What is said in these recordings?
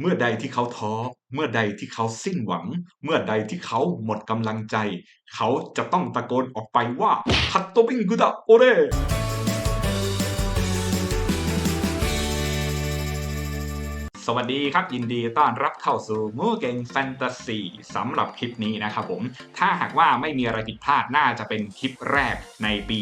เมื่อใดที่เขาท้อ เมื่อใดที่เขาสิ้นหวัง เมื่อใดที่เขาหมดกำลังใจ เขาจะต้องตะโกนออกไปว่าคัตโตบิงกุดะโอเร สวัสดีครับ ยินดีต้อนรับเข้าสู่มูเกงแฟนตาซีสำหรับคลิปนี้นะครับผม ถ้าหากว่าไม่มีอะไรผิดพลาดน่าจะเป็นคลิปแรกในปี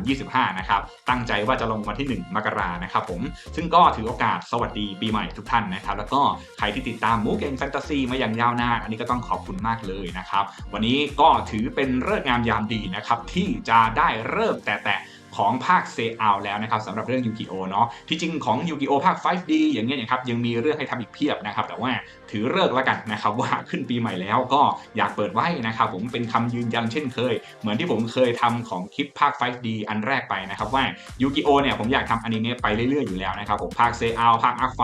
2025 นะครับ ตั้งใจว่าจะลงวันที่ 1 มกรานะครับผม ซึ่งก็ถือโอกาสสวัสดีปีใหม่ทุกท่านนะครับ แล้วก็ใครที่ติดตามมูเกงแฟนตาซีมาอย่างยาวนาน อันนี้ก็ต้องขอบคุณมากเลยนะครับ วันนี้ก็ถือเป็นเรื่องงามยามดีนะครับที่จะได้เริ่มแต่แต่ ของภาคเซอาแล้วนะครับสำหรับเรื่องยูกิโอเนาะที่จริงของยูกิโอภาค 5D อย่างเงี้ยนะครับยังมีเรื่องให้ทำอีกเพียบนะครับแต่ว่าถือเลิกแล้วกันนะครับว่าขึ้นปีใหม่แล้วก็อยากเปิดไว้นะครับผมเป็นคำยืนยันเช่นเคย เหมือนที่ผมเคยทำของคลิปภาค 5D อันแรกไปนะครับว่ายูกิโอเนี่ยผมอยากทำอนิเมะไปเรื่อยๆอยู่แล้วนะครับผมภาคเซอาภาคอาร์ไฟ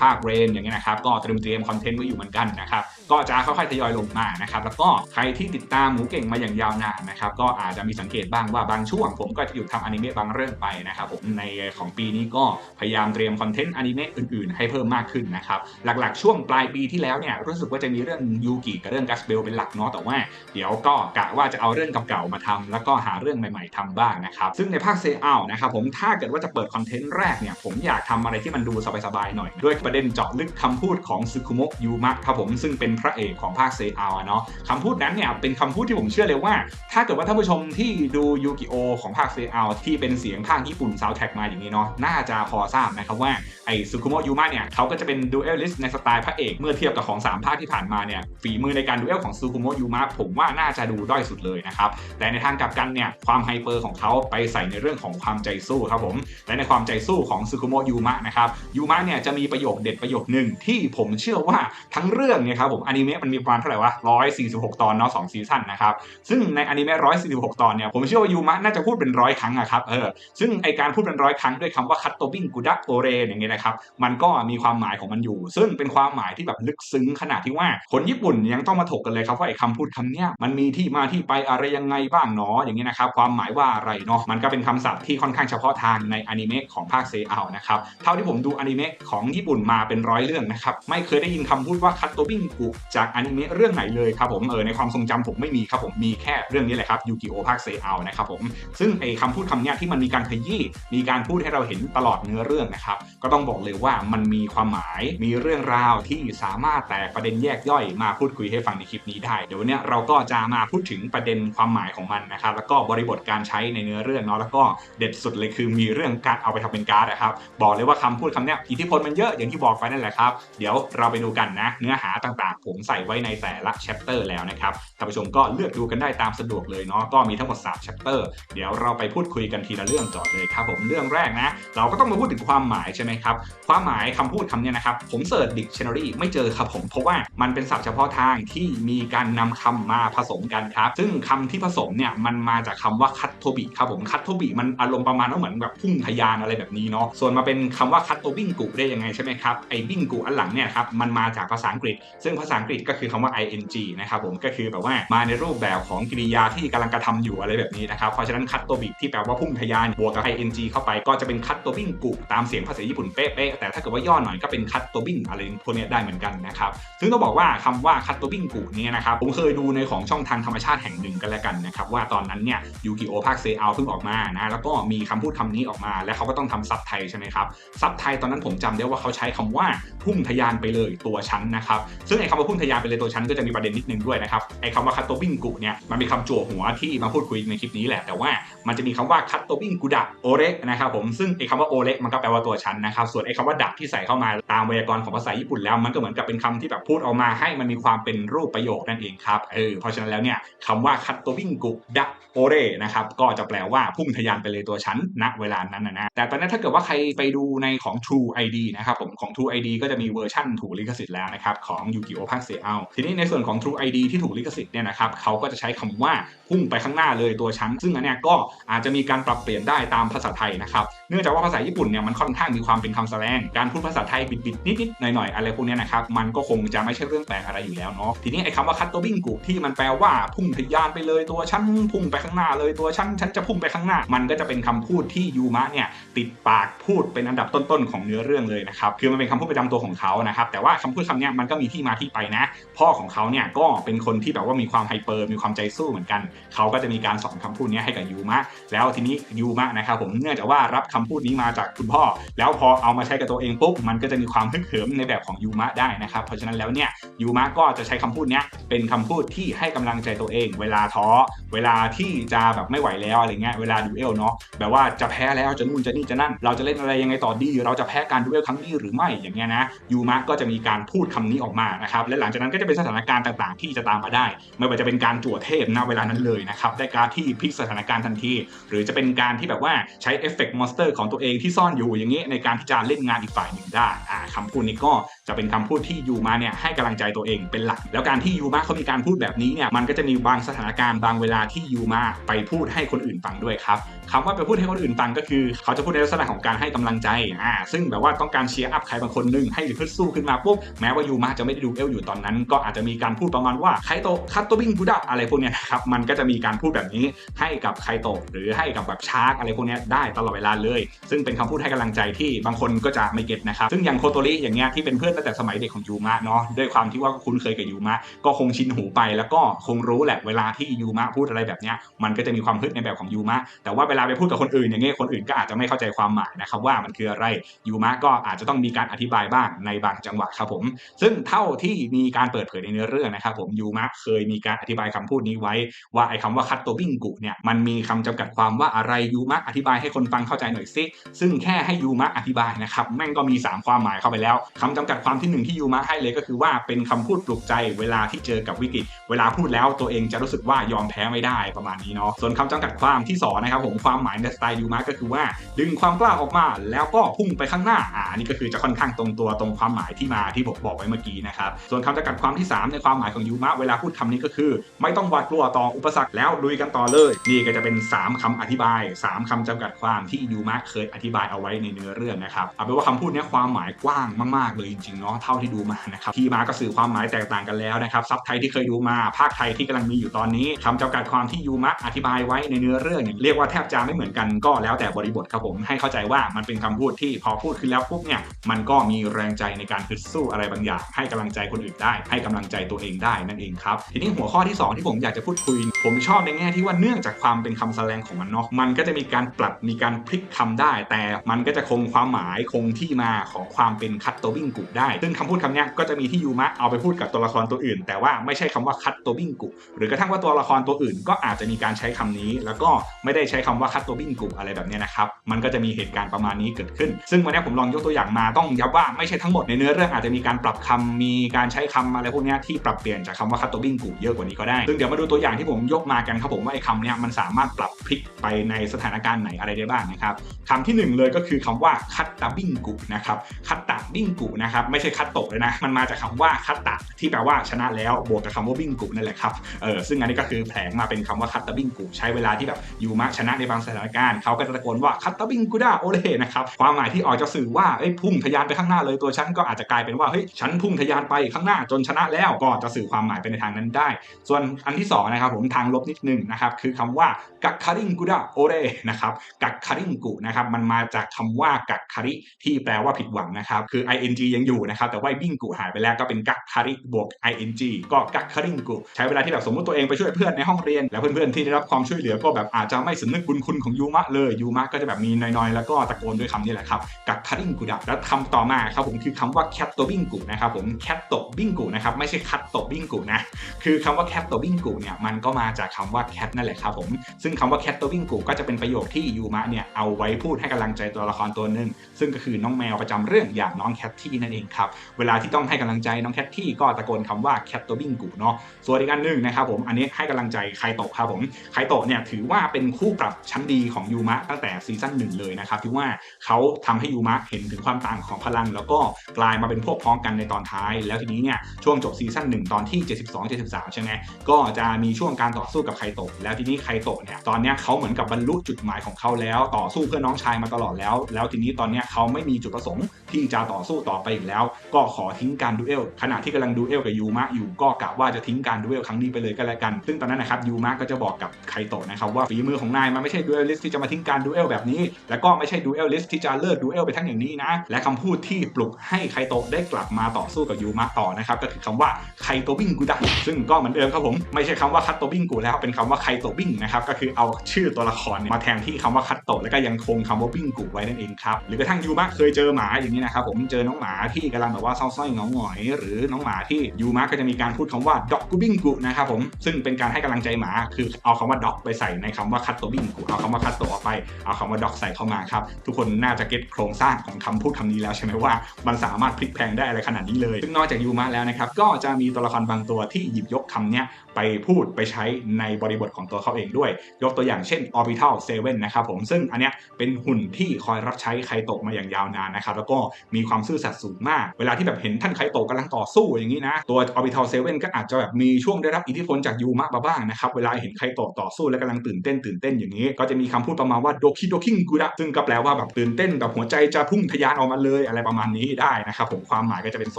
ภาคเรนอย่างเงี้ยนะครับก็เตรียมเตรียมคอนเทนต์ไว้อยู่เหมือนกันนะครับก็จะค่อยๆทยอยลงมานะครับแล้วก็ใครที่ติดตามหมูเก่งมาอย่างยาวนานนะครับก็อาจจะมีสังเกตบ้างว่าบางช่วง ผมก็จะหยุดทำอนิเมะบางเรื่องไปนะครับผมในของปีนี้ก็พยายามเตรียมคอนเทนต์อนิเมะอื่นๆ ให้เพิ่มมากขึ้นนะครับหลักๆ ช่วงปลายปีที่แล้วเนี่ยรู้สึกว่าจะมีเรื่องยูกิกับเรื่องกัสเบลเป็นหลักเนาะแต่ว่า เดี๋ยวก็กะว่าจะเอาเรื่องเก่าๆมาทำแล้วก็หาเรื่องใหม่ๆทำบ้างนะครับซึ่งในภาคเซอานะครับผมถ้าเกิดว่าจะเปิดคอนเทนต์แรกเนี่ยผมอยากทำอะไรที่มันดูสบายๆหน่อย ด้วยประเด็นเจาะลึกคำพูดของซึคุโมะยูมะครับผมซึ่งเป็นพระเอกของภาคเซอาเนาะคำพูดนั้นเนี่ยเป็นคำพูดที่ผมเชื่อเลยว่า ถ้าเกิดว่าท่านผู้ชมที่ดูยูกิโอของภาคเซอาที่เป็นเสียงภาคญี่ปุ่นซาวแท็กมาอย่างนี้เนาะน่าจะพอทราบนะครับว่าไอ้ซึคุโมะยูมะเนี่ยเขาก็จะเป็นดูเอลลิสในสไตล์พระเอกเมื่อเทียบกับของ 3 ภาคที่ผ่านมาเนี่ยฝีมือในการดูเอลของซึคุโมะยูมะผมว่าน่าจะดูด้อยสุดเลยนะครับแต่ในทางกลับกันเนี่ยความไฮเปอร์ของเขาไปใส่ในเรื่องของความใจสู้ครับผมและในความใจสู้ของซึคุโมะยูมะนะครับยูมะเนี่ยจะมีประโยคเด็ดประโยคหนึ่งที่ผมเชื่อว่าทั้งเรื่องเนี่ยครับผมอนิเมะมันมีประมาณเท่าไหร่วะ146 ตอนเนาะ2ซีซั่นนะครับซึ่งในอนิเมะ146 ตอนเนี่ยผมเชื่อว่ายูมะน่าจะพูดเป็นร้อยครั้งอะครับเออซึ่งไอการพูดเป็นร้อยครั้งด้วยคำว่าคัตโตบิงกุดะโอเรอย่างเงี้ยนะครับมันก็มีความหมายของมันอยู่ ซึ่งเป็นความหมายที่แบบลึกซึ้งขนาดที่ว่าคนญี่ปุ่นยังต้องมาถกกันเลยครับว่าไอคำพูดคำเนี้ยมันมีที่มาที่ไปอะไรยังไงบ้างเนาะอย่างเงี้ยนะครับความหมายว่าอะไรเนาะมันก็เป็นคำศัพท์ที่ค่อนข้างเฉพาะทางในอนิเมะของภาคเซอานะครับเท่าที่ผมดูอนิเมะของญี่ปุ่นมาเป็นร้อยเรื่องนะครับไม่เคยได้ยินคำพูดว่าคัตโตบิงกุจากอนิเมะเรื่องไหนเลยครับผมเออในความทรงจำผมไม่มีครับผมมีแค่เรื่องนี้แหละครับยูกิโอภาคเซอานะครับผมซึ่งไอคำพูดคำเนี้ยที่มันมีการขยี้มีการพูดให้เราเห็นตลอดเนื้อเรื่องนะครับ ก็ต้องบอกเลยว่ามันมีความหมายมีเรื่องราวที่สามารถแตกประเด็นแยกย่อยมาพูดคุยให้ฟังในคลิปนี้ได้เดี๋ยววันนี้เราก็จะมาพูดถึงประเด็นความหมายของมันนะครับแล้วก็บริบทการใช้ในเนื้อเรื่องเนาะแล้วก็เด็ดสุดเลยคือมีเรื่องการเอาไปทำเป็นการ์ดนะครับบอกเลยว่าคำพูดคำเนี้ยอิทธิพลมันเยอะอย่างที่บอกไปนั่นแหละครับเดี๋ยวเราไปดูกันนะ เนื้อหาต่างๆ ผมใส่ไว้ในแต่ละแชปเตอร์แล้วนะครับท่านผู้ชมก็เลือกดูกันได้ตามสะดวกเลยเนาะก็มีทั้งหมด3แชปเตอร์เดี๋ยวเราไปพูดคุยกันทีละเรื่องก่อนเลยครับผมเรื่องแรกนะ เราก็ต้องมาพูดถึงความหมายใช่ไหมครับ ความหมายคำพูดคำเนี้ยนะครับ ผมเสิร์ชดิกชันนารีไม่เจอครับผม เพราะว่ามันเป็นศัพท์เฉพาะทางที่มีการนำคำมาผสมกันครับ ซึ่งคำที่ผสมเนี่ยมันมาจากคำว่าคัตโตบิครับผมคัตโตบิมันอารมณ์ประมาณว่าเหมือนแบบพุ่งทะยานอะไรแบบนี้เนาะส่วนมาเป็นคำว่าคัตโตบิงกุได้ยังไงใช่ไหมครับไอ้บิงกุอันหลังเนี่ยครับมันมาจากภาษาอังกฤษ ซึ่งภาษาอังกฤษก็คือคำว่า ing นะครับผมก็คือแบบว่ามาในรูปแบบของกริยาที่กำลังกระทำอยู่อะไรแบบนี้นะครับเพราะฉะนั้นคัตโตบิที่แปลว่าพุ่งทะยานบวกกับ ing เข้าไปก็จะเป็นคัตโตบิงกุตามเสียงภาษาญี่ปุ่นเป๊ะๆแต่ถ้าเกิดว่าย่อหน่อยก็เป็นคัตโตบิงอะไรพวกนี้ได้เหมือนกันนะครับซึ่งต้องบอกว่าคำว่าคัตโตบิงกุเนี่ยนะครับผมเคยดูในของช่องทางธรรมชาติแห่งหนึ่งกันแล้วกันนะครับว่าตอนนั้นเนี่ยยูกิโอภาคเซอาเพิ่งออกมานะแล้วก็มีคำพูดคำนี้ออกมา แล้วเขาก็ต้องทำซับไทยใช่ไหมครับซับไทยตอนนั้นผมจำได้ว่าเขาใช้คำว่าพุ่งทะยานไปเลยตัวชั้นนะครับซึ่งไอ้คำว่าพุ่งทะยานไปเลยตัวชั้นก็จะมีประเด็นนิดนึงด้วยนะครับไอ้คำว่าคัตโตบิงกุเนี่ยมันมีคำจั่วหัวที่มาพูดคุยในคลิปนี้แหละแต่ว่ามันจะมีคำว่าคัตโตบิงกุดะโอเรนะครับผมซึ่งไอ้คำว่าโอเรมันก็แปลว่าตัวชั้นนะครับส่วนไอ้คำว่าดักที่ใส่เข้ามาตามไวยากรณ์ของภาษาญี่ปุ่นแล้ว มันก็เหมือนกับเป็นคำที่แบบพูดออกมาให้มันมีความเป็นรูปประโยคนั่นเองครับเออเพราะฉะนั้นแล้วเนี่ยคำว่าคัตโตบิงกุดะโอเรนะครับก็จะแปลว่าพุ่งทะยานไปเลยตัวชั้นณเวลานั้นนะนะแต่ตอนนั้นถ้าเกิดว่าใครไปดูในของ True ID นะครับผมของ True ID ก็จะมีเวอร์ชั่นถูกลิขสิทธิ์แล้วนะครับของยูกิโอภาคเซอาทีนี้ในส่วนของ True ID ที่ถูกลิขสิทธิ์เนี่ยนะครับเขาก็จะใช้คำว่าพุ่งไปข้างหน้าเลยตัวชั้นซึ่งอันเนี้ยก็อาจจะมีกการปรับเปลี่ยนได้ตามภาษาไทยนะครับ เนื่องจากว่าภาษาญี่ปุ่นเนี่ยมันค่อนข้างมีความเป็นคำแสดง การพูดภาษาไทยบิดๆนิดๆหน่อยๆอะไรพวกนี้นะครับมันก็คงจะไม่ใช่เรื่องแปลกอะไรอยู่แล้วเนาะทีนี้ไอ้คำว่าคัตโตบิงกุที่มันแปลว่าพุ่งทะยานไปเลยตัวฉันพุ่งไปข้างหน้าเลยตัวฉันฉันจะพุ่งไปข้างหน้า มันก็จะเป็นคำพูดที่ยูมะเนี่ยติดปากพูดเป็นอันดับต้นๆของเนื้อเรื่องเลยนะครับคือมันเป็นคำพูดประจำตัวของเขานะครับแต่ว่าคำพูดคำนี้มันก็มีที่มาที่ไปนะ พ่อของเขาเนี่ยก็เป็นคนที่แบบว่ามีความไฮเปอร์มีความใจสู้เหมือนกัน เขาก็จะมีการสอนคำพูดนี้ให้กับยูมะแล้วทีนี้ยูมะนะครับผมเนื่องจากว่ารับคำพูดนี้มาจากคุณพ่อ แล้วพอเอามาใช้กับตัวเองปุ๊บมันก็จะมีความฮึกเหิมในแบบของยูมะได้นะครับเพราะฉะนั้นแล้วเนี่ยยูมะก็จะใช้คำพูดนี้เป็นคำพูดที่ให้กำลังใจตัวเอง เวลาท้อเวลาที่จะแบบไม่ไหวแล้วอะไรเงี้ยเวลาดูเอลเนาะแบบว่าจะแพ้แล้วจะนู่นจะนี่จะนั่น เราจะเล่นอะไรยังไงต่อดี เราจะแพ้การดูเอลครั้งนี้หรือไม่อย่างเงี้ยนะยูมะก็จะมีการพูดคำนี้ออกมานะครับและหลังจากนั้นก็จะเป็นสถานการณ์ต่างๆ ที่จะตามมาได้ ไม่ว่าจะเป็นการจั่วเทพณเวลานั้นเลยนะครับได้การที่พลิกสถานการณ์ทันทีหรือจะเป็นการที่แบบว่าใช้เอฟเฟกต์มอนสเตอร์ของตัวเองที่ซ่อนอยู่อย่างนี้ในการที่จะเล่นงานอีกฝ่ายหนึ่งได้อ่าคำพูดนี้ก็จะเป็นคำพูดที่ยูมาเนี่ยให้กำลังใจตัวเองเป็นหลัก แล้วการที่ยูมาเขามีการพูดแบบนี้เนี่ยมันก็จะมีบางสถานการณ์บางเวลาที่ยูมาไปพูดให้คนอื่นฟังด้วยครับคำว่าไปพูดให้คนอื่นฟังก็คือ เขาจะพูดในลักษณะของการให้กำลังใจอ่าซึ่งแบบว่าต้องการเชียร์อัพใครบางคนหนึ่งให้ฮึดสู้ขึ้นมาปุ๊บแม้ว่ายูมาจะไม่ได้ดูเอลอยู่ตอนนั้น ก็อาจจะมีการพูดประมาณว่าไคโตคัตโตบิงกูดะอะไรพวกเนี้ยนะครับมันก็จะมีการพูดแบบนี้ให้กับไคโตหรือให้กับแบบชาร์กอะไรพวกนี้ได้ตลอดเวลาเลย ซึ่งเป็นคำพูดให้กำลังใจที่บางคนก็จะไม่เก็ตนะครับ ซึ่งอย่างโคโตริอย่างเงี้ยที่เป็นเพื่อนตั้งแต่สมัยเด็กของยูมะเนาะด้วยความที่ว่าคุ้นเคยกับยูมะก็คงชินหูไป แล้วก็คงรู้แหละเวลาที่ยูมะพูดอะไรแบบเนี้ยมันก็จะมีความฮึดในแบบของยูมะแต่ว่าเวลาไปพูดกับคนอื่นอย่างเงี้ยคนอื่นก็อาจจะไม่เข้าใจความหมายนะครับว่ามันคืออะไรยูมะก็อาจจะต้องมีการอธิบายบ้างในบางจังหวะครับผม ซึ่งเท่าที่มีการเปิดเผยในเนื้อเรื่องนะครับผมยูมะเคยมีการอธิบายคำพูดนี้ไว้ ว่าไอ้คำว่าคัตโตบิงกุเนี่ยมันมีคำจำกัดความว่าอะไรยูมะอธิบายให้คนฟังเข้าใจหน่อยสิซึ่งแค่ให้ยูมะอธิบายนะครับแม่งก็มี 3 ความหมายเข้าไปแล้วคำจำกัดความที่หนึ่งที่ยูมะให้เลยก็คือว่าเป็นคำพูดปลุกใจเวลาที่เจอกับวิกฤต เวลาพูดแล้วตัวเองจะรู้สึกว่ายอมแพ้ไม่ได้ประมาณนี้เนาะส่วนคำจำกัดความที่สองนะครับผมความหมายในสไตล์ยูมะก็คือว่า ดึงความกล้าออกมาแล้วก็พุ่งไปข้างหน้าอ่านี่ก็คือจะค่อนข้างตรงตัวตรงความหมายที่มาที่ผมบอกไว้เมื่อกี้นะครับส่วนคำจำกัดความที่ 3 ในความหมายของยูมะเวลาพูดคำนี้ก็คือ ไม่ต้องหวาดกลัวต่ออุปสรรคแล้วลุยกันต่อเลย นี่ก็จะเป็น 3คำอธิบาย 3คำจำกัดความที่ยูมะเคยอธิบายเอาไว้ในเนื้อเรื่องนะครับเอาเป็นว่าคำพูดนี้ความหมายกว้างมากๆเลยจริงๆเนาะเท่าที่ดูมานะครับที่มาก็สื่อความหมายแตกต่างกันแล้วนะครับซับไทยที่เคยดูมาภาคไทยที่กำลังมีอยู่ตอนนี้คำจำกัดความที่ยูมะอธิบายไว้ในเนื้อเรื่องเนี่ยเรียกว่าแทบจะไม่เหมือนกันก็แล้วแต่บริบทครับผมให้เข้าใจว่ามันเป็นคำพูดที่พอพูดขึ้นแล้วปุ๊บเนี่ยมันก็มีแรงใจในการฮึดสู้อะไรบางอย่าง ให้กำลังใจคนอื่นได้ ให้กำลังใจตัวเองได้นั่นเองครับทีนี้หัวข้อที่ 2 ที่ผมอยากจะพูดคุย ผมชอบในแง่ที่ว่าเนื่องจากความเป็นคำแสดงของมันเนาะมันก็จะมีการปรับมีการพลิกคำได้ แต่มันก็จะคงความหมายคงที่มาของความเป็นคัตโตบิงกุได้ ซึ่งคำพูดคำนี้ก็จะมีที่ยูมะเอาไปพูดกับตัวละครตัวอื่น แต่ว่าไม่ใช่คำว่าคัตโตบิงกุหรือกระทั่งว่าตัวละครตัวอื่น ก็อาจจะมีการใช้คำนี้ แล้วก็ไม่ได้ใช้คำว่าคัตโตบิงกุอะไรแบบนี้นะครับมันก็จะมีเหตุการณ์ประมาณนี้เกิดขึ้น ซึ่งวันนี้ผมลองยกตัวอย่างมาต้องย้ำว่าไม่ใช่ทั้งหมดในเนื้อเรื่องอาจจะมีการปรับคำมีการใช้คำอะไรพวกนี้ที่ปรับเปลี่ยนจากคำว่าคัตโตบิงกุเยอะกว่านี้ก็ได้ซึ่งเดี๋ยวมาดูตัวอย่างที่ผมยกมากันครับผมว่าไอ้คำนี้มันสามารถปรับพลิกไปในสถานการณ์ไหนอะไรได้บ้างนะครับคำที่หนึ่งเลยก็คือคำว่าคัตตาบิงกุนะครับคัตตาบิงกุนะครับไม่ใช่คัตโตะเลยนะมันมาจากคำว่าคัตตะที่แปลว่าชนะแล้วบวกกับคำว่าบิงกุนั่นแหละครับเออซึ่งอันนี้ก็คือแผลงมาเป็นคำว่าคัตตาบิงกุใช้เวลาที่แบบยูมะชนะในบางสถานการณ์เขาก็จะตะโกนว่าคัตตาบิงกุด้าโอเลนะครับความหมายที่ออกจะสื่อว่าเอ้ยพุ่งทะยานไปข้างหน้าเลยตัวฉันก็อาจจะกลายเป็นว่าเฮ้ยฉันพุ่งทะยานไปข้างหน้าจนชนะแล้วก็จะสื่อความหมายไปในทางนั้นได้ ส่วนอันที่สองนะครับผมทางลบนิดนึงนะครับคือคำว่ากักคาริงกุดาโอเรนะครับกักคาริงกุนะครับมันมาจากคำว่ากักคาริที่แปลว่าผิดหวังนะครับคือ ing ยังอยู่นะครับแต่ว่าบิงกุหายไปแล้วก็เป็นกักคาริบวก ing ก็กักคาริงกุใช้เวลาที่แบบสมมติตัวเองไปช่วยเพื่อนในห้องเรียน แล้วเพื่อนๆที่ได้รับความช่วยเหลือก็แบบอาจจะไม่สำนึกบุญคุณของยูมะเลยยูมะก็จะแบบมีน้อยๆ แล้วก็ตะโกนด้วยคำนี้แหละครับกักคาริงกุดะแล้วคำต่อมาครับผมคือคำว่าแคตโตบิงกุนะครับผมแคตโตบิงกุนะครับไม่ใช่คัตโตบิงกุนะคือคำว่าแคตโตบิงกุเนี่ยมันก็มาจากคำว่าแคทนั่นแหละครับผมซึ่งคำว่าแคตโตบิงกุก็จะเป็นประโยคที่ยูมะเนี่ยเอาไว้พูดให้กำลังใจตัวละครตัวหนึ่งซึ่งก็คือน้องแมวประจำเรื่องอย่างน้องแคทที่นั่นเองครับเวลาที่ต้องให้กำลังใจน้องแคทที่ก็ตะโกนคำว่าแคทตโตบิงกุเนาะส่วนอีกอันหนึ่งนะครับผมอันนี้ให้กำลังใจไคโตะครับผมไคโตะเนี่ยถือว่าเป็นคู่ปรับชั้นดีของยูมะตั้งแต่ซีซั่นหนึ่งเลยนะครับที่ว่าเขาทำให้ยูมะเห็นถึงความต่างของพลัง แล้วก็กลายมาเป็นพวกพ้องกันในตอนท้าย แล้วทีนี้เนี่ยช่วงจบซีซั่นหนึ่งตอนที่ 72 73 ใช่ไหมก็จะมีช่วงการต่อสู้กับไคโตะแล้วทีนี้ไคโตะเนี่ยตอนเนี้ยเขาเหมือนอนกับบรรลุจุดหมายของเขาแล้ว ต่อสู้เพื่อน้องชายมาตลอดแล้ว แล้วทีนี้ตอนนี้เขาไม่มีจุดประสงค์ที่จะต่อสู้ต่อไปอีกแล้ว ก็ขอทิ้งการดูเอลขณะที่กำลังดูเอลกับยูมะอยู่ก็กะว่าจะทิ้งการดูเอลครั้งนี้ไปเลยก็แล้วกัน ซึ่งตอนนั้นนะครับยูมะก็จะบอกกับไคโตะนะครับว่าฝีมือของนายมันไม่ใช่ดูเอลลิสที่จะมาทิ้งการดูเอลแบบนี้ แล้วก็ไม่ใช่ดูเอลลิสที่จะเลิกดูเอลไปทั้งอย่างนี้นะและคำพูดที่ปลุกให้ไคโตะได้กลับมาต่อสู้กับยูมะต่อนะครับก็คือคำว่าไคโตบิงกุดะซึ่งก็เหมือนเดิมครับผมไม่ใช่คำว่าคัตโตบิงกุแล้วเป็นคำว่าไคโตบิงนะครับก็คือเอาชื่อตัวละครมาแทนที่คำว่าคัตโตะแล้วก็ยังคงคำว่าบิงกุไว้นั่นเองครับหรือกระทั่งยูมะเคยเจอหมาอย่างนี้นะครับผมเจอน้องหมาที่กำลังแบบว่าเศร้าส้อยเงาหงอย หรือน้องหมาที่ยูมะก็จะมีการพูดคำว่าด็อกกูบิงกุนะครับผมซึ่งเป็นการให้กำลังใจหมาคือเอาคำว่าด็อกไปใส่ในคำว่าคัตโตบิงกุเอาคำว่าคัตโตะออกไปเอาคำว่าด็อกใส่เข้ามาครับทุกคนน่าจะเก็ตโครงสร้างของคำพูดคำนี้แล้วใช่ไหมว่ามันสามารถพลิกแพลงได้อะไรขนาดนี้เลย ซึ่งนอกจากยูมะแล้วนะครับก็จะมีตัวละครบางตัวที่หยิบยกคำเนี้ย ไปพูดไปใช้ในบริบทของตัวเขาเองด้วย ยกตัวอย่างเช่น Orbital 7 นะครับผมซึ่งอันเนี้ยเป็นหุ่นที่คอยรับใช้ไคโตะมาอย่างยาวนานนะครับแล้วก็มีความซื่อสัตย์สูงมาก เวลาที่แบบเห็นท่านไคโตะกำลังต่อสู้อย่างนี้นะ ตัว Orbital 7 ก็อาจจะแบบมีช่วงได้รับอิทธิพลจากยูมะมาบ้างนะครับเวลาเห็นไคโตะต่อสู้และกำลังตื่นเต้นตื่นเต้นอย่างนี้ ก็จะมีคำพูดประมาณว่าโดคิโดคิงกุระซึ่งก็แปลว่าแบบตื่นเต้นแบบหัวใจจะพุ่งทะยานออกมาเลยอะไรประมาณนี้ได้นะครับผมความหมายก็จะเป็นท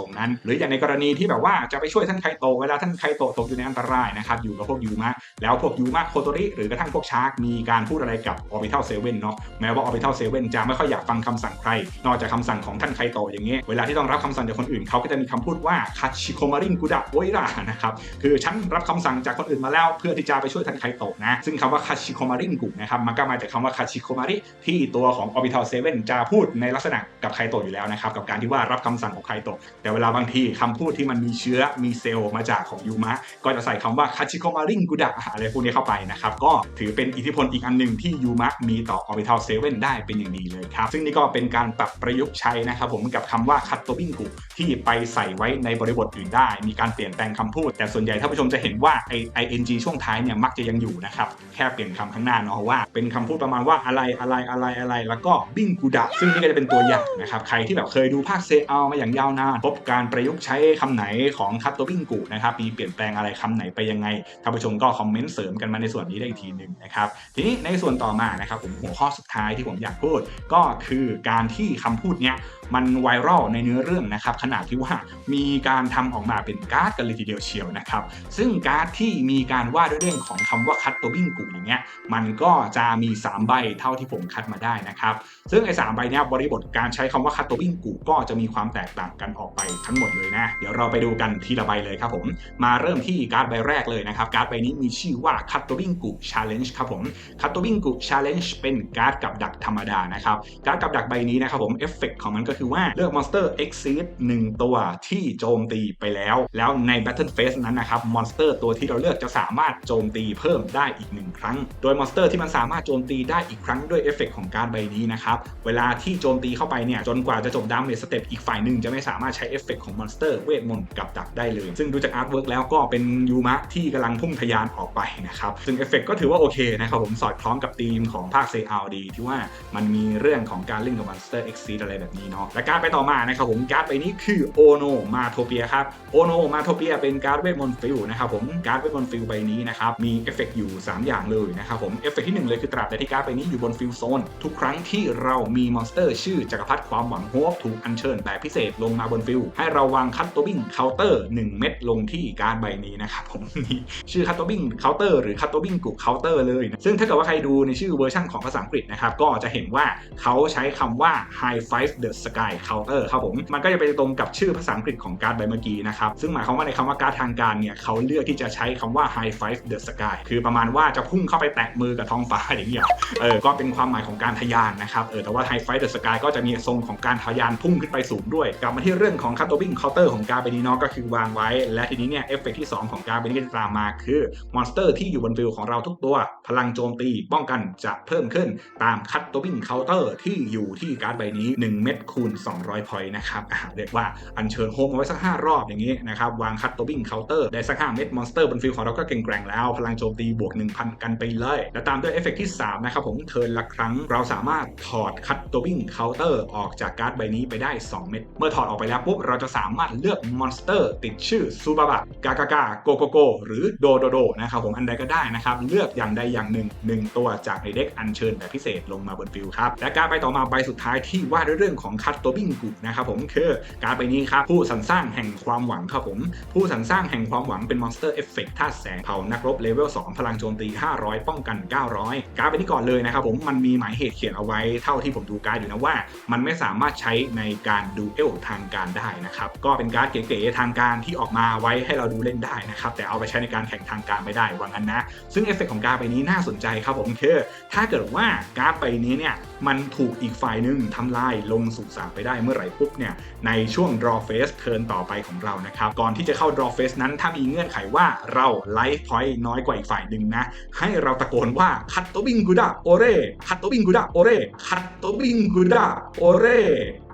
รงนั้น หรืออย่างในกรณีที่แบบว่าจะไปช่วยท่านไคโตะเวลาท่านไคโตะตกอยู่ในอันตรายนะครับอยู่กับพวกยูมะแล้วพวกยูมะโคโตริหรือกระทั่งพวกชาร์กมีการพูดอะไรกับ Orbital 7เซเว่นเนาะแม้ว่า Orbital 7จะไม่ค่อยอยากฟังคำสั่งใคร นอกจากคำสั่งของท่านไคโตอย่างเงี้ยเวลาที่ต้องรับคำสั่งจากคนอื่นเขาก็จะมีคำพูดว่าคาชิโคมาริงกุดะโอยระนะครับคือฉันรับคำสั่งจากคนอื่นมาแล้วเพื่อที่จะไปช่วยท่านไคโตนะซึ่งคำว่าคาชิโคมาริงกุนะครับมันก็มาจากคำว่าคาชิโคมาริที่ตัวของ Orbital 7จะพูดในลักษณะกับไคโตอยู่แล้วนะครับกับการที่ว่ารับคำสั่งของไคโตแต่เวลาบางทีคำพูดที่มันมีเชื้อมีเซลล์มาจากของยูมะก็จะใส่คำว่าคาชิโคมาริงกุดะอะไรพวกนี้เข้าไปนะครับ ก็ถือเป็นอิทธิพลอีกอันหนึ่งที่ยูมะมีต่อ Orbital 7 ได้เป็นอย่างดีเลยครับ ซึ่งนี่ก็เป็นการปรับประยุกต์ใช้นะครับผมกับคำว่าคัตโตบิงกุที่ไปใส่ไว้ในบริบทอื่นได้ มีการเปลี่ยนแปลงคำพูด แต่ส่วนใหญ่ท่านผู้ชมจะเห็นว่าไอ ing ช่วงท้ายเนี่ยมักจะยังอยู่นะครับ แค่เปลี่ยนคำข้างหน้าเนาะว่า เป็นคำพูดประมาณว่าอะไรอะไรอะไรอะไรแล้วก็บิงกุดะซึ่งนี่ก็จะเป็นตัวอย่างนะครับใครที่แบบเคยดูภาคเซอลมาอย่างยาวนานพบการประยุกต์ใช้คำไหนของคัตโตบิงกุนะครับมีเปลี่ยนแปลงอะไรคำไหนไปยังไงท่านผู้ชมก็คอมเมนต์เสริมกันมาในส่วนนี้ได้อีกทีหนึ่งนะครับทีนี้ในส่วนต่อมานะครับผมหัวข้อสุดท้ายที่ผมอยากพูดก็คือการที่คำพูดเนี้ยมันไวรัลในเนื้อเรื่องนะครับขนาดที่ว่ามีการทำออกมาเป็นการ์ดกันเลยทีเดียวเชียวนะครับ ซึ่งการ์ดที่มีการว่าด้วยเรื่องของคำว่าคัตโตบิงกุอย่างเงี้ยมันก็จะมี 3 ใบเท่าที่ผมคัดมาได้นะครับซึ่งไอ้สามใบเนี้ยบริบทการใช้คำว่าคัตโตบิงกุก็จะมีความแตกต่างกันออกไปทั้งหมดเลยนะเดี๋ยวเราไปดูกันทีละใบเลยครับผมมาเริ่มที่การ์ดใบแรกเลยนะครับการ์ดใบนี้มีชื่อว่าคัตโตบิงกุชาเลนจ์ครับผมคัตโตบิงกุชาเลนจ์เป็นการ์ดกับดักธรรมดานะครับการ์ดกับดักใบนี้นะครับผมเอฟเฟกของมันก็คือว่าเลือกมอนสเตอร์ Exceed 1 ตัวที่โจมตีไปแล้ว แล้วใน Battle Phase นั้นนะครับมอนสเตอร์ตัวที่เราเลือกจะสามารถโจมตีเพิ่มได้อีก 1 ครั้ง โดยมอนสเตอร์ที่มันสามารถโจมตีได้อีกครั้งด้วยเอฟเฟกของการใบนี้นะครับ เวลาที่โจมตีเข้าไปเนี่ยจนกว่าจะจบดาเมจสเต็ปอีกฝ่ายหนึ่งจะไม่สามารถใช้เอฟเฟกของมอนสเตอร์เวทมนต์กับดักได้เลย ซึ่งดูจากอาร์ตเวิร์กแล้วก็เป็นยูมะที่กำลังพุ่งทะยานออกไปนะครับ ซึ่งเอฟเฟกก็ถือว่าโอเคนะครับผมสอดคล้องกับธีมของภาคเซอาดีที่ว่ามันมีเรื่องของการเล่นกับมอนสเตอร์เอ็กซีอะไรแบบนี้เนาะและการ์ดไปต่อมานะครับผมการ์ดใบนี้คือโอโนมาโทเปียครับโอโนมาโทเปียเป็นการ์ดเวทมนต์ฟิลนะครับผมการ์ดเวทมนต์ฟิลใบนี้นะครับมีเอฟเฟกอยู่ 3 อย่างเลยนะครับผมเอฟเฟกที่ 1 เลยคือตราบใดที่การ์ดใบนี้อยู่บนฟิลโซนทุกครั้งที่เรามีมอนสเตอร์ชื่อจักรพรรดิความหวังโฮปถูกอัญเชิญแบบพิเศษลงมาบนฟิลให้เราวางคัตโตบิ้งเคาน์เตอร์ 1 เม็ดลงที่การ์ดใบนี้นะครับผมมีชื่อคัตโตบิ้งเคาน์เตอร์หรือคัตโตบิ้งกุเคาน์เตอร์เลยนะซึ่งถ้าเกิดว่าใครดูในชื่อเวอร์ชันของภาษาอังกฤษนะครับก็จะเห็นว่าเขาใช้คำว่า High Five the Sky Counter ครับผม มันก็จะไปตรงกับชื่อภาษาอังกฤษของการ์ดใบเมื่อกี้นะครับ ซึ่งหมายความว่าในคำว่าการ์ดทางการเนี่ยเขาเลือกที่จะใช้คำว่า High Five the Sky คือประมาณว่าจะพุ่งเข้าไปแตะมือกับท้องฟ้าอย่างเงี้ยเออก็เป็นความหมายของการทะยานนะครับเออแต่ว่า High Five the Sky ก็จะมีทรงของการทะยานพุ่งขึ้นไปสูงด้วย กลับมาที่เรื่องของ Cut Topping Counter ของการ์ดใบนี้เนาะก็คือวางไว้ และทีนี้เนี่ยเอฟเฟกที่ 2 ของการ์ดใบนี้ก็จะตามมาคือมอนสเตอร์ที่อยู่บนฟิลของเราทุกตัว พลังโจมตีป้องกันจะเพิ่มขึ้นตาม Cut Topping Counter ที่อยู่ที่การ์ดใบนี้ 1 เม็ดคูคูณ 200 พอยต์นะครับเรียกว่าอัญเชิญโฮมเอาไว้สัก 5 รอบอย่างนี้นะครับ วางคัตโตบิ้งเคาน์เตอร์ได้สัก 5 เม็ดมอนสเตอร์บนฟิลของเราก็เก่งแกร่งแล้ว พลังโจมตีบวก 1,000 กันไปเลย และตามด้วยเอฟเฟกต์ที่ 3 นะครับผมเทิร์นละครั้งเราสามารถถอดคัตโตบิ้งเคาน์เตอร์ออกจากการ์ดใบนี้ไปได้ 2 เม็ดเมื่อถอดออกไปแล้วปุ๊บเราจะสามารถเลือกมอนสเตอร์ติดชื่อซูบาบะกากากาโกโกโกหรือโดโดโดนะครับผมอันใดก็ได้นะครับเลือกอย่างใดอย่างหนึ่งหนึ่งตัวจากในเด็กอัญเชิญแบบพิเศษลงมาบนฟิลครับและการไปต่อมาใบสุดท้ายที่ว่าด้วยเรื่องของคัตโตบิ้งกุนะครับผมคือการไปนี้ครับผู้สรรสร้างแห่งความหวังครับผม ผู้สรรสร้างแห่งความหวังเป็นมอนสเตอร์เอฟเฟกต์ธาตุแสงเผานักรบเลเวล2พลังโจมตี 500 ป้องกัน 900 การไปนี้ก่อนเลยนะครับผมมันมีหมายเหตุเขียนเอาไว้เท่าที่ผมดูการ์ดอยู่นะว่า มันไม่สามารถใช้ในการดูเอลทางการได้นะครับก็เป็นการ์ดเก๋ๆทางการที่ออกมาไว้ให้เราดูเล่นได้นะครับแต่เอาไปใช้ในการแข่งทางการไม่ได้ว่างั้นนะ ซึ่งเอฟเฟกต์ของการ์ดใบนี้น่าสนใจครับผมคือถ้าเกิดว่าการ์ดใบนี้เนี่ยมันถูกอีกฝ่ายหนึ่งทำลายลงสู่สามไปได้เมื่อไหร่ปุ๊บเนี่ยในช่วง draw phase เทิร์นต่อไปของเรานะครับก่อนที่จะเข้า draw phase นั้นถ้ามีเงื่อนไขว่าเราไลฟ์พอยต์น้อยกว่าอีกฝ่ายหนึ่งนะให้เราตะโกนว่าคัตโตบิงกูดาโอเร่คัตโตบิงกูดาโอเร่คัตโตบิงกูดาโอเร่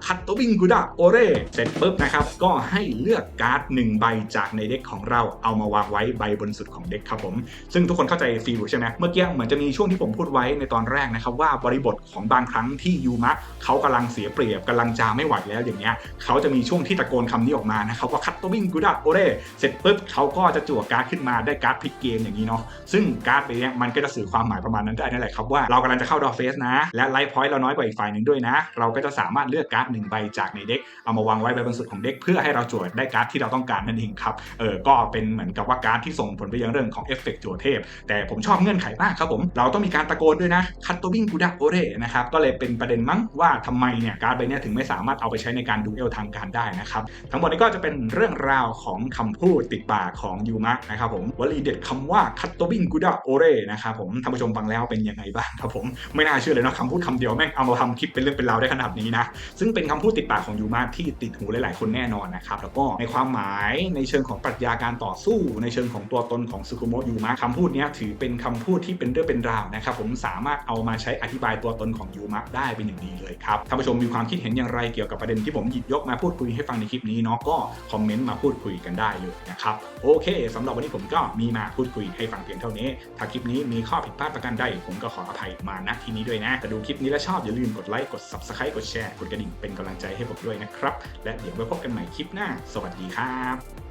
คัตโตบิงกูดาโอเร่เสร็จปุ๊บนะครับ ก็ให้เลือกการ์ดหนึ่งใบจากในเด็กของเราเอามาวางไว้ใบบนสุดของเด็กครับผม ซึ่งทุกคนเข้าใจฟีลใช่ไหมเมื่อกี้เหมือนจะมีช่วงที่ผมพูดไว้ในตอนแรกนะครับ ว่าบริบทของบางครั้งที่ยูมะเขากำลังเสียเปรียบกำลังจาไม่ไหวแล้วอย่างเงี้ยเขาจะมีช่วงที่ตะโกนคำนี้ออกมานะครับว่าคัตโตบิงกูดาโอเร่เสร็จปุ๊บเขาก็จะจั่วการ์ดขึ้นมาได้การ์ดพลิกเกมอย่างนี้เนาะซึ่งการ์ดใบเนี้ยมันก็จะสื่อความหมายประมาณนั้นได้นั่นแหละครับว่าเรากำลังจะเข้าดอเฟสนะและไลฟ์พอยต์เราน้อยกว่าอีกฝ่ายหนึ่งด้วยนะ เราก็จะสามารถเลือกการ์ดหนึ่งใบจากในเด็กเอามาวางไว้ใบบนสุดของเด็กเพื่อให้เราจั่วได้การ์ดที่เราต้องการนั่นเองครับเออก็เป็นเหมือนกับว่าการ์ดที่ส่งผลไปยังเรื่องของเอฟเฟกต์จั่วเทพ แต่ผมชอบเงื่อนไขมากครับผมเราต้องมีการตะโกนด้วยนะคัตโตบิงกูดาโอเร่นะครับก็เลยเป็นประเด็นมั้งว่าทำไมเนี่ยการ์ดใบนี้ถึงไม่สามารถเอาไปใช้ในการดูเอลทางการได้นะครับทั้งหมดนี้ก็จะเป็นเรื่องราวของคำพูดติดปากของยูมะนะครับผมวลีเด็ดคำว่าคัตโตบิงกูดาโอเร่นะครับผมท่านผู้ชมฟังแล้วเป็นยังไงบ้างครับผมไม่น่าเชื่อเลยนะคำพูดคำเดียวแม่งเอามาทำคลิปเป็นเรื่องเป็นราวได้ขนาดนี้นะซึ่งเป็นคำพูดติดปากของยูมะที่ติดหูหลาย ๆ คนแน่นอนนะครับ แล้วก็ในความหมายในเชิงของปรัชญาการต่อสู้ ในเชิงของตัวตนของซึคุโมะยูมะคำพูดนี้ถือเป็นคำพูดที่เป็นเรื่องเป็นราวนะครับ ผมสามารถเอามาใช้อธิบายตัวตนของยูมะได้เป็นอย่างดีเลยครับท่านผู้ชมมีความคิดเห็นอย่างไรเกี่ยวกับประเด็นที่ผมหยิบยกมาพูดคุยให้ฟังในคลิปนี้เนาะก็คอมเมนต์มาพูดคุยกันได้เลยนะครับโอเคสำหรับวันนี้ผมก็มีมาพูดคุยให้ฟังเพียงเท่านี้ ถ้าคลิปนี้มีข้อผิดพลาดประการใดผมก็ขออภัยมาณที่นี้ด้วยนะถ้าดูคลิปนี้แล้วชอบอย่าลืมกดไลค์กด subscribe กดแชร์กดกระดิ่งเป็นกำลังใจให้ผมด้วยนะครับ และเดี๋ยวไว้พบกันใหม่คลิปหน้า สวัสดีครับ